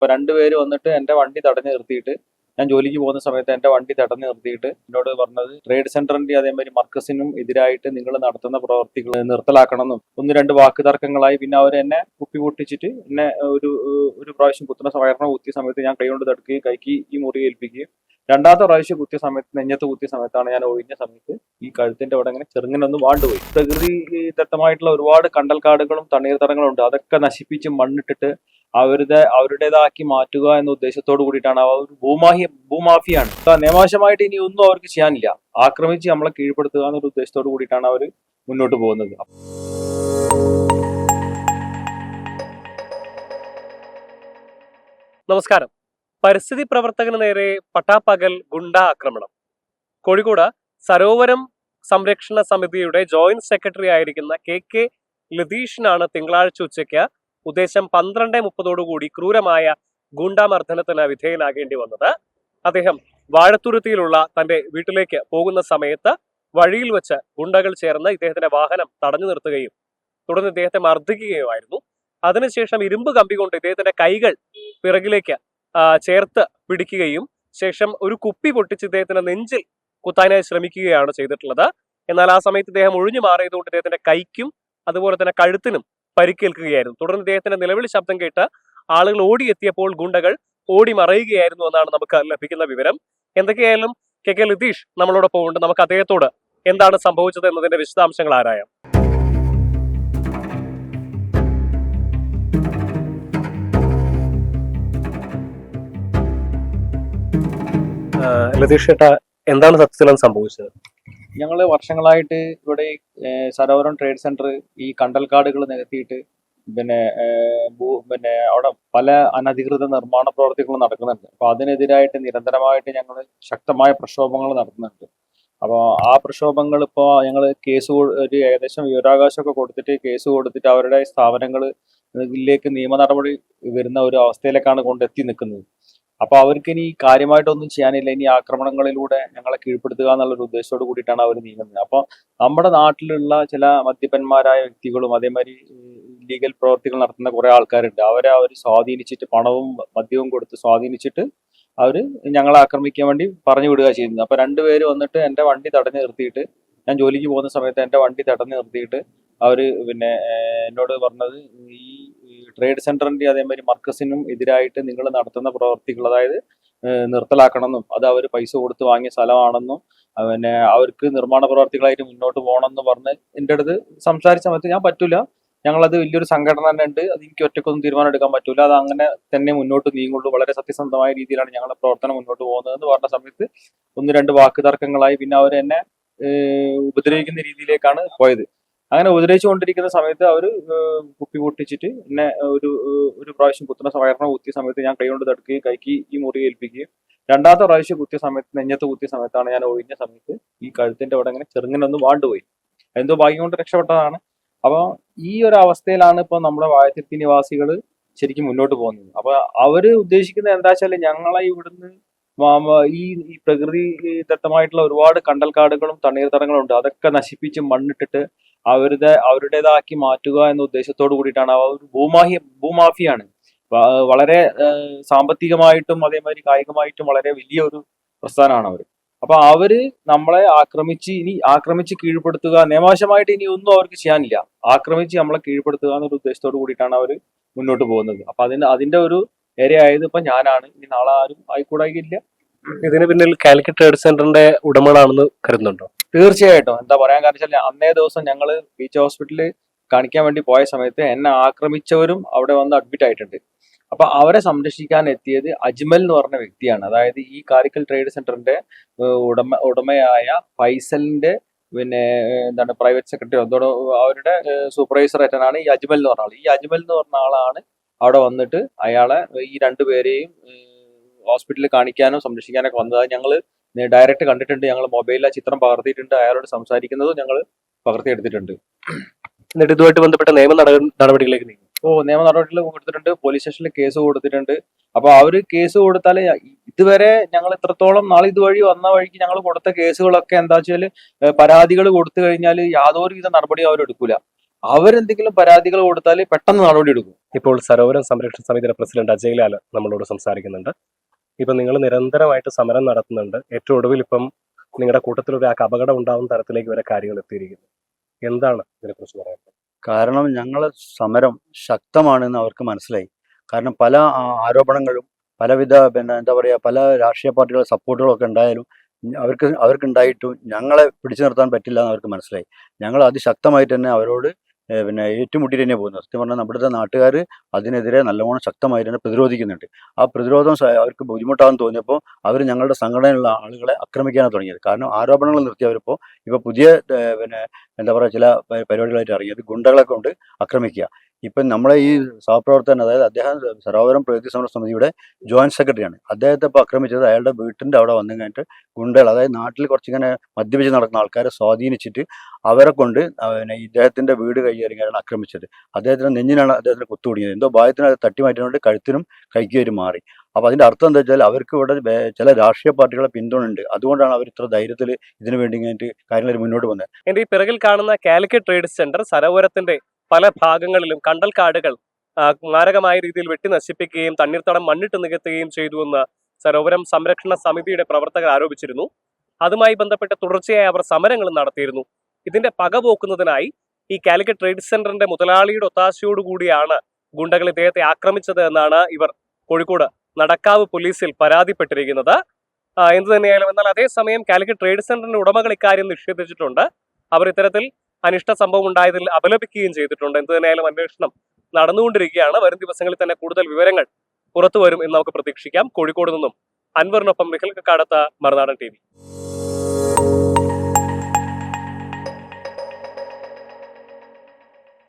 ഇപ്പൊ രണ്ടുപേര് വന്നിട്ട് എന്റെ വണ്ടി തടഞ്ഞു നിർത്തിയിട്ട് ഞാൻ ജോലിക്ക് പോകുന്ന സമയത്ത് എന്റെ വണ്ടി തടഞ്ഞു നിർത്തിയിട്ട് എന്നോട് പറഞ്ഞത് ട്രേഡ് സെന്ററിന്റെ അതേമാതിരി മർക്കസിനും എതിരായിട്ട് നിങ്ങൾ നടത്തുന്ന പ്രവർത്തികൾ നിർത്തലാക്കണമെന്നും ഒന്ന് രണ്ട് വാക്ക് തർക്കങ്ങളായി പിന്നെ അവർ എന്നെ കുപ്പി പൊട്ടിച്ചിട്ട് എന്നെ ഒരു ഒരു പ്രാവശ്യം കുത്തുന്ന വയറിനെ കുത്തിയ സമയത്ത് ഞാൻ കൈകൊണ്ട് തടുക്കുകയും കൈക്ക് ഈ മുറി ഏൽപ്പിക്കുകയും രണ്ടാമത്തെ പ്രാവശ്യം കുത്തിയ സമയത്ത് നെഞ്ഞത്ത് കുത്തിയ സമയത്താണ് ഞാൻ ഒഴിഞ്ഞ സമയത്ത് ഈ കഴുത്തിന്റെ അവിടെ അങ്ങനെ ചെറുങ്ങനെ ഒന്ന് വാണ്ടുപോയി. പ്രകൃതി ദത്തമായിട്ടുള്ള ഒരുപാട് കണ്ടൽക്കാടുകളും തണ്ണീർത്തടങ്ങളും ഉണ്ട് അതൊക്കെ നശിപ്പിച്ച് മണ്ണിട്ടിട്ട് അവരുടെ അവരുടേതാക്കി മാറ്റുക എന്ന ഉദ്ദേശത്തോട് കൂടിയിട്ടാണ് അവർ ഭൂമാഹി ഭൂമാഫിയാണ്. നിയമാശമായിട്ട് ഇനി ഒന്നും അവർക്ക് ചെയ്യാനില്ല. ആക്രമിച്ച് നമ്മളെ കീഴ്പ്പെടുത്തുക എന്നൊരു ഉദ്ദേശത്തോട് കൂടിയിട്ടാണ് അവർ മുന്നോട്ട് പോകുന്നത്. നമസ്കാരം. പരിസ്ഥിതി പ്രവർത്തകന് നേരെ പട്ടാപ്പകൽ ഗുണ്ട ആക്രമണം. കോഴിക്കോട് സരോവരം സംരക്ഷണ സമിതിയുടെ ജോയിന്റ് സെക്രട്ടറി ആയിരിക്കുന്ന കെ കെ ലതീഷിനാണ് തിങ്കളാഴ്ച ഉച്ചയ്ക്ക് ഉദ്ദേശം പന്ത്രണ്ട് മുപ്പതോടുകൂടി ക്രൂരമായ ഗുണ്ടാമർദ്ദനത്തിന് വിധേയനാകേണ്ടി വന്നത്. അദ്ദേഹം വാഴത്തുരുത്തിയിലുള്ള തന്റെ വീട്ടിലേക്ക് പോകുന്ന സമയത്ത് വഴിയിൽ വെച്ച് ഗുണ്ടകൾ ചേർന്ന് ഇദ്ദേഹത്തിന്റെ വാഹനം തടഞ്ഞു നിർത്തുകയും തുടർന്ന് ഇദ്ദേഹത്തെ മർദ്ദിക്കുകയുമായിരുന്നു. അതിനുശേഷം ഇരുമ്പ് കമ്പി കൊണ്ട് ഇദ്ദേഹത്തിന്റെ കൈകൾ പിറകിലേക്ക് ചേർത്ത് പിടിക്കുകയും ശേഷം ഒരു കുപ്പി പൊട്ടിച്ച് ഇദ്ദേഹത്തിന്റെ നെഞ്ചിൽ കുത്താനായി ശ്രമിക്കുകയാണ് ചെയ്തിട്ടുള്ളത്. എന്നാൽ ആ സമയത്ത് ഇദ്ദേഹം ഒഴിഞ്ഞു മാറിയതുകൊണ്ട് ഇദ്ദേഹത്തിന്റെ കൈക്കും അതുപോലെ തന്നെ കഴുത്തിനും പരിക്കേൽക്കുകയായിരുന്നു. തുടർന്ന് ഇദ്ദേഹത്തിന്റെ നിലവിളി ശബ്ദം കേട്ട ആളുകൾ ഓടിയെത്തിയപ്പോൾ ഗുണ്ടകൾ ഓടി മറയുകയായിരുന്നു എന്നാണ് നമുക്ക് ലഭിക്കുന്ന വിവരം. എന്തൊക്കെയായാലും കെ കെ ലതീഷ് നമ്മളോടൊപ്പം ഉണ്ട്. നമുക്ക് അദ്ദേഹത്തോട് എന്താണ് സംഭവിച്ചത് എന്നതിന്റെ വിശദാംശങ്ങൾ ആരായാം. ലതീഷ് ചേട്ടാ എന്താണ് സത്യത്തിലും സംഭവിച്ചത്? ഞങ്ങൾ വർഷങ്ങളായിട്ട് ഇവിടെ സരോവരം ട്രേഡ് സെന്റർ ഈ കണ്ടൽക്കാടുകൾ നികത്തിയിട്ട് പിന്നെ പിന്നെ അവിടെ പല അനധികൃത നിർമ്മാണ പ്രവർത്തികൾ നടക്കുന്നുണ്ട്. അപ്പൊ അതിനെതിരായിട്ട് നിരന്തരമായിട്ട് ഞങ്ങൾ ശക്തമായ പ്രക്ഷോഭങ്ങൾ നടത്തുന്നുണ്ട്. അപ്പോൾ ആ പ്രക്ഷോഭങ്ങൾ ഇപ്പോൾ ഞങ്ങൾ കേസ് ഒരു ഏകദേശം വിവരാവകാശമൊക്കെ കൊടുത്തിട്ട് കേസ് കൊടുത്തിട്ട് അവരുടെ സ്ഥാപനങ്ങൾ ഇതിലേക്ക് നിയമ നടപടി വരുന്ന ഒരു അവസ്ഥയിലേക്കാണ് കൊണ്ടെത്തി നിൽക്കുന്നത് അപ്പൊ അവർക്ക് ഇനി കാര്യമായിട്ടൊന്നും ചെയ്യാനില്ല. ഇനി ആക്രമണങ്ങളിലൂടെ ഞങ്ങളെ കീഴ്പ്പെടുത്തുക എന്നുള്ള ഒരു ഉദ്ദേശത്തോട് കൂടിയിട്ടാണ് അവർ നീങ്ങുന്നത്. അപ്പൊ നമ്മുടെ നാട്ടിലുള്ള ചില മദ്യപന്മാരായ വ്യക്തികളും അതേമാതിരി ലീഗൽ പ്രവർത്തികൾ നടത്തുന്ന കുറെ ആൾക്കാരുണ്ട്. അവരെ അവർ സ്വാധീനിച്ചിട്ട് പണവും മദ്യവും കൊടുത്ത് സ്വാധീനിച്ചിട്ട് അവർ ഞങ്ങളെ ആക്രമിക്കാൻ വേണ്ടി പറഞ്ഞു വിടുക ചെയ്യുന്നത്. അപ്പൊ രണ്ടുപേര് വന്നിട്ട് എന്റെ വണ്ടി തടഞ്ഞു നിർത്തിയിട്ട് ഞാൻ ജോലിക്ക് പോകുന്ന സമയത്ത് എന്റെ വണ്ടി തടഞ്ഞു നിർത്തിയിട്ട് അവർ പിന്നെ എന്നോട് പറഞ്ഞത് ഈ ട്രേഡ് സെന്ററിന്റെ അതേമാതിരി മർക്കസിനും എതിരായിട്ട് നിങ്ങൾ നടത്തുന്ന പ്രവർത്തികൾ അതായത് നിർത്തലാക്കണമെന്നും അത് അവർ പൈസ കൊടുത്ത് വാങ്ങിയ സ്ഥലമാണെന്നും പിന്നെ അവർക്ക് നിർമ്മാണ പ്രവർത്തികളായിട്ട് മുന്നോട്ട് പോകണമെന്ന് പറഞ്ഞ് എന്റെ അടുത്ത് സംസാരിച്ച സമയത്ത് ഞാൻ പറ്റൂല. ഞങ്ങളത് വലിയൊരു സംഘടന തന്നെ ഉണ്ട്. അത് എനിക്ക് ഒറ്റക്കൊന്നും തീരുമാനം എടുക്കാൻ പറ്റൂല. അത് അങ്ങനെ തന്നെ മുന്നോട്ട് നീങ്ങുള്ളൂ. വളരെ സത്യസന്ധമായ രീതിയിലാണ് ഞങ്ങളുടെ പ്രവർത്തനം മുന്നോട്ട് പോകുന്നത് എന്ന് പറഞ്ഞ സമയത്ത് ഒന്ന് രണ്ട് വാക്ക് തർക്കങ്ങളായി പിന്നെ അവർ എന്നെ ഉപദ്രവിക്കുന്ന രീതിയിലേക്കാണ് പോയത്. അങ്ങനെ ഉപദ്രവിച്ചുകൊണ്ടിരിക്കുന്ന സമയത്ത് അവർ കുപ്പി പൊട്ടിച്ചിട്ട് എന്നെ ഒരു ഒരു പ്രാവശ്യം കുത്തുന്ന വയറിനെ കുത്തിയ സമയത്ത് ഞാൻ കൈകൊണ്ട് തടുക്കുകയും കൈക്ക് ഈ മുറി ഏൽപ്പിക്കുകയും രണ്ടാമത്തെ പ്രാവശ്യം കുത്തിയ സമയത്ത് നെഞ്ഞത്ത് കുത്തിയ സമയത്താണ് ഞാൻ ഒഴിഞ്ഞ സമയത്ത് ഈ കഴുത്തിന്റെ അവിടെ അങ്ങനെ ചെറുങ്ങനെ ഒന്ന് വാണ്ടുപോയി എന്തോ ഭാഗ്യം കൊണ്ട് രക്ഷപ്പെട്ടതാണ്. അപ്പോൾ ഈ ഒരു അവസ്ഥയിലാണ് ഇപ്പൊ നമ്മുടെ വായത്തിരുത്തി നിവാസികൾ ശരിക്കും മുന്നോട്ട് പോകുന്നത്. അപ്പോൾ അവർ ഉദ്ദേശിക്കുന്നത് എന്താ വെച്ചാൽ ഞങ്ങളെ ഇവിടുന്ന് ഈ ഈ പ്രകൃതി ദത്തമായിട്ടുള്ള ഒരുപാട് കണ്ടൽക്കാടുകളും തണ്ണീർത്തടങ്ങളും ഉണ്ട് അതൊക്കെ നശിപ്പിച്ച് മണ്ണിട്ടിട്ട് അവരുടെ അവരുടേതാക്കി മാറ്റുക എന്ന ഉദ്ദേശത്തോട് കൂടിയിട്ടാണ്. അവർ ഭൂമാഹി ഭൂമാഫിയാണ്. വളരെ സാമ്പത്തികമായിട്ടും അതേമാതിരി കായികമായിട്ടും വളരെ വലിയ ഒരു പ്രസ്ഥാനമാണ് അവർ അപ്പൊ അവർ നമ്മളെ ആക്രമിച്ച് ഇനി ആക്രമിച്ച് കീഴ്പ്പെടുത്തുക നിയമാശമായിട്ട് ഇനി ഒന്നും അവർക്ക് ചെയ്യാനില്ല. ആക്രമിച്ച് നമ്മളെ കീഴ്പ്പെടുത്തുക എന്നൊരു ഉദ്ദേശത്തോട് കൂടിയിട്ടാണ് അവർ മുന്നോട്ട് പോകുന്നത്. അപ്പൊ അതിന് അതിന്റെ ഒരു ഇരയായത് ഇപ്പൊ ഞാനാണ്. ഇനി നാളെ ആരും ആയിക്കൂടായില്ല. ഇതിന് പിന്നിൽ കാലിക്കറ്റ് ട്രേഡ് സെന്ററിന്റെ ഉടമകളാണെന്ന് കരുതുന്നുണ്ടോ? തീർച്ചയായിട്ടും. എന്താ പറയാൻ കാരണം വെച്ചാൽ അന്നേ ദിവസം ഞങ്ങൾ ബീച്ച് ഹോസ്പിറ്റലിൽ കാണിക്കാൻ വേണ്ടി പോയ സമയത്ത് എന്നെ ആക്രമിച്ചവരും അവിടെ വന്ന് അഡ്മിറ്റ് ആയിട്ടുണ്ട്. അപ്പൊ അവരെ സംരക്ഷിക്കാൻ എത്തിയത് അജ്മൽ എന്ന് പറഞ്ഞ വ്യക്തിയാണ്. അതായത് ഈ കാരിക്കൽ ട്രേഡ് സെന്ററിന്റെ ഉടമ ഉടമയായ ഫൈസലിന്റെ പിന്നെ എന്താണ് പ്രൈവറ്റ് സെക്രട്ടറി എന്തോ അവരുടെ സൂപ്പർവൈസർ ആയിട്ടാണ് ഈ അജ്മൽ എന്ന് പറഞ്ഞ ആൾ ഈ അജ്മൽ എന്ന് പറഞ്ഞ ആളാണ് അവിടെ വന്നിട്ട് അയാളെ ഈ രണ്ടുപേരെയും ഹോസ്പിറ്റലിൽ കാണിക്കാനും സംരക്ഷിക്കാനൊക്കെ വന്നത്. ഞങ്ങൾ ഡയറക്റ്റ് കണ്ടിട്ടുണ്ട് ഞങ്ങൾ മൊബൈലിൽ ആ ചിത്രം പകർത്തിയിട്ടുണ്ട് അയാളോട് സംസാരിക്കുന്നതും ഞങ്ങൾ പകർത്തിയെടുത്തിട്ടുണ്ട്. എന്നിട്ട് ഇതുമായിട്ട് ബന്ധപ്പെട്ട നിയമ നട- നടപടികളിലേക്ക് നീങ്ങി. ഓ നിയമ നടപടികൾ കൊടുത്തിട്ടുണ്ട് പോലീസ് സ്റ്റേഷനിൽ കേസ് കൊടുത്തിട്ടുണ്ട്. അപ്പൊ ആ ഒരു കേസ് കൊടുത്താൽ ഇതുവരെ ഞങ്ങൾ ഇത്രത്തോളം നാളെ ഇതുവഴി വന്ന വഴിക്ക് ഞങ്ങൾ കൊടുത്ത കേസുകളൊക്കെ എന്താ വെച്ചാൽ പരാതികൾ കൊടുത്തു കഴിഞ്ഞാൽ യാതൊരുവിധ നടപടിയും അവർ എടുക്കൂല. അവരെന്തെങ്കിലും പരാതികൾ കൊടുത്താൽ പെട്ടെന്ന് നടപടി എടുക്കും. ഇപ്പോൾ സരോവരം സംരക്ഷണ സമിതിയുടെ പ്രസിഡന്റ് അജയ് ലാൽ നമ്മളോട് സംസാരിക്കുന്നുണ്ട്. ഇപ്പൊ നിങ്ങൾ നിരന്തരമായിട്ട് സമരം നടത്തുന്നുണ്ട്. ഏറ്റവും ഒടുവിൽ ഇപ്പം നിങ്ങളുടെ കൂട്ടത്തിൽ ഒരാൾക്ക് അപകടം ഉണ്ടാവുന്ന തരത്തിലേക്ക് വരെ കാര്യങ്ങൾ എത്തിയിരിക്കുന്നു. എന്താണ് ഇതിനെക്കുറിച്ച് പറയുന്നത് കാരണം ഞങ്ങൾ സമരം ശക്തമാണെന്ന് അവർക്ക് മനസ്സിലായി. കാരണം പല ആരോപണങ്ങളും പലവിധ പിന്നെ എന്താ പറയുക പല രാഷ്ട്രീയ പാർട്ടികളുടെ സപ്പോർട്ടുകളൊക്കെ ഉണ്ടായാലും അവർക്ക് അവർക്കുണ്ടായിട്ടും ഞങ്ങളെ പിടിച്ചു നിർത്താൻ പറ്റില്ല എന്ന് അവർക്ക് മനസ്സിലായി. ഞങ്ങൾ അതിശക്തമായിട്ട് തന്നെ അവരോട് പിന്നെ ഏറ്റുമുട്ടിയിട്ട് തന്നെ പോകുന്നത്. സത്യം പറഞ്ഞാൽ നമ്മുടെ നാട്ടുകാർ അതിനെതിരെ നല്ലവണ്ണം ശക്തമായി തന്നെ പ്രതിരോധിക്കുന്നുണ്ട്. ആ പ്രതിരോധം അവർക്ക് ബുദ്ധിമുട്ടാണെന്ന് തോന്നിയപ്പോൾ അവർ ഞങ്ങളുടെ സംഘടനയിലുള്ള ആളുകളെ ആക്രമിക്കാനാണ് തുടങ്ങിയത്. കാരണം ആരോപണങ്ങൾ നിർത്തിയവരിപ്പോൾ ഇപ്പോൾ പുതിയ പിന്നെ എന്താ പറയുക ചില പരിപാടികളായിട്ട് ഇറങ്ങിയത് ഗുണ്ടകളെ കൊണ്ട് ആക്രമിക്കുക. ഇപ്പം നമ്മളെ ഈ സഹപ്രവർത്തകൻ അതായത് അദ്ദേഹം സരോവരം പ്രകൃതി സംരക്ഷണ സമിതിയുടെ ജോയിന്റ് സെക്രട്ടറിയാണ്. അദ്ദേഹത്തെ ഇപ്പോൾ ആക്രമിച്ചത് അയാളുടെ വീട്ടിന്റെ അവിടെ വന്നു കഴിഞ്ഞിട്ട് ഗുണ്ടകൾ അതായത് നാട്ടിൽ കുറച്ചിങ്ങനെ മദ്യപിച്ച് നടക്കുന്ന ആൾക്കാരെ സ്വാധീനിച്ചിട്ട് അവരെ കൊണ്ട് പിന്നെ ഇദ്ദേഹത്തിന്റെ വീട് കൈയേറിയാണ് ആക്രമിച്ചത്. അദ്ദേഹത്തിന് നെഞ്ഞിനാണ് അദ്ദേഹത്തിന് കുത്തുപിടിക്കുന്നത് എന്തോ ഭാഗത്തിന് അത് തട്ടി മാറ്റിനോട് കഴുത്തിനും കൈക്കുവരും മാറി. അപ്പോൾ അതിന്റെ അർത്ഥം എന്താ വെച്ചാൽ അവർക്ക് ഇവിടെ ചില രാഷ്ട്രീയ പാർട്ടികളെ പിന്തുണ ഉണ്ട് അതുകൊണ്ടാണ് അവർ ഇത്ര ധൈര്യത്തിൽ ഇതിനു വേണ്ടി ഇങ്ങനെ കാര്യങ്ങൾ മുന്നോട്ട് പോകുന്നത് എന്റെ ഈ പിറകിൽ കാണുന്ന കാലിക്കറ്റ് ട്രേഡ് സെന്റർ സരോവരത്തിന്റെ പല ഭാഗങ്ങളിലും കണ്ടൽക്കാടുകൾ മാരകമായ രീതിയിൽ വെട്ടി നശിപ്പിക്കുകയും തണ്ണീർത്തടം മണ്ണിട്ട് നികത്തുകയും ചെയ്തുവെന്ന് സരോവരം സംരക്ഷണ സമിതിയുടെ പ്രവർത്തകർ ആരോപിച്ചിരുന്നു. അതുമായി ബന്ധപ്പെട്ട് തുടർച്ചയായി അവർ സമരങ്ങൾ നടത്തിയിരുന്നു. ഇതിന്റെ പക പോക്കുന്നതിനായി ഈ കാലിക്കറ്റ് ട്രേഡ് സെന്ററിന്റെ മുതലാളിയുടെ ഒത്താശയോടുകൂടിയാണ് ഗുണ്ടകൾ ഇദ്ദേഹത്തെ ആക്രമിച്ചത് എന്നാണ് ഇവർ കോഴിക്കോട് നടക്കാവ് പോലീസിൽ പരാതിപ്പെട്ടിരിക്കുന്നത്. എന്ത് തന്നെയായാലും എന്നാൽ അതേസമയം കാലിക്കറ്റ് ട്രേഡ് സെന്ററിന്റെ ഉടമകൾ ഇക്കാര്യം നിഷേധിച്ചിട്ടുണ്ട്. അവർ ഇത്തരത്തിൽ അനിഷ്ട സംഭവം ഉണ്ടായതിൽ അപലപിക്കുകയും ചെയ്തിട്ടുണ്ട്. എന്ത് തന്നെയായാലും അന്വേഷണം നടന്നുകൊണ്ടിരിക്കുകയാണ്. വരും ദിവസങ്ങളിൽ തന്നെ കൂടുതൽ വിവരങ്ങൾ പുറത്തു വരും എന്ന് നമുക്ക് പ്രതീക്ഷിക്കാം. കോഴിക്കോട് നിന്നും അൻവറിനൊപ്പം നിഖിൽ കക്കാടത്ത മറുനാടൻ ടി